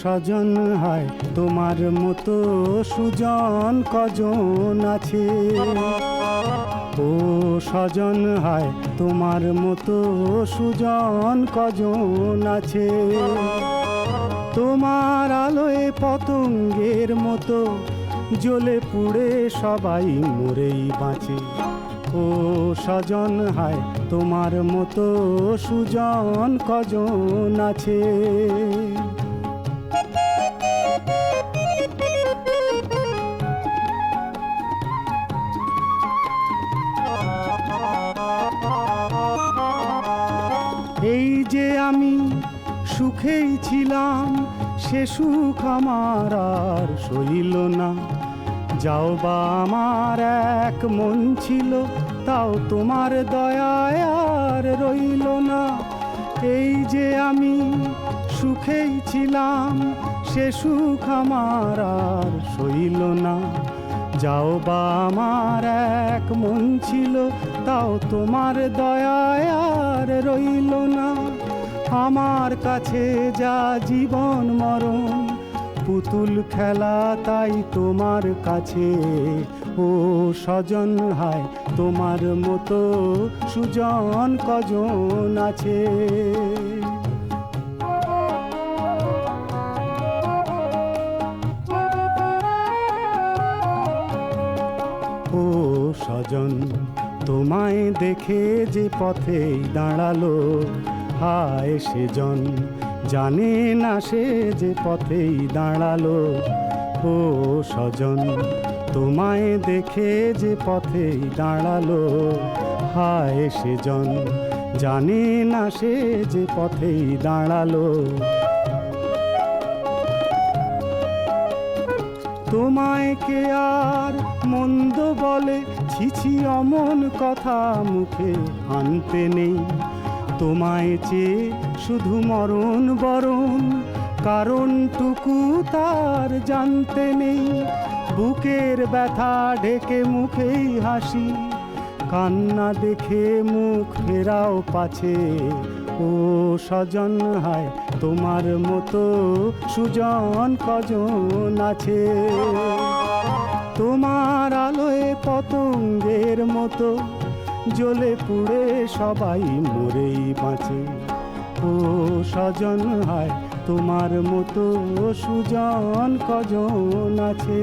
স্বজন হয়, তোমার মতো সুজন কজন আছে? ও স্বজন হয়, তোমার মতো সুজন কজন আছে? তোমার আলোয় পতঙ্গের মতো জ্বলে পুড়ে সবাই মরেই বাঁচে। ও স্বজন হয়, তোমার মতো সুজন কজন আছে? এই যে আমি সুখেই ছিলাম, সে সুখ আমার আর সইল না। যাও বা আমার এক মন ছিল, তাও তোমার দয়ায় আর রইল না। এই যে আমি সুখেই ছিলাম, সে সুখ আমার আর সইল না। যাও বা আমার এক মন ছিল, তাও তোমার দয়ায় আর রইল না। আমার কাছে যা জীবন মরণ পুতুল খেলা তাই তোমার কাছে। ও স্বজন, হায়, তোমার মতো সুজন কজন আছে। ও স্বজন, তোমায় দেখে যে পথেই দাঁড়াল হায় সেজন জানে। না সে যে পথেই দাঁড়াল। ও স্বজন, তোমায় দেখে যে পথেই দাঁড়াল। হায় সেজন জানে না সে যে পথেই দাঁড়াল। তোমায় কে আর মন্দ বলে ছিছি অমন কথা মুখে আনতে নেই। তোমায় চেয়ে শুধু মরণ বরণ, কারণটুকু তার জানতে নেই। বুকের ব্যথা ঢেকে মুখেই হাসি, কান্না দেখে মুখ ফেরাও পাছে। ও স্বজন হায়, তোমার মতো সুজন কজন আছে? তোমার আলোয় পতঙ্গের মতো জ্বলে পুড়ে সবাই মরেই বাঁচে। ও স্বজন হয় তোমার মতো সুজন কজন আছে?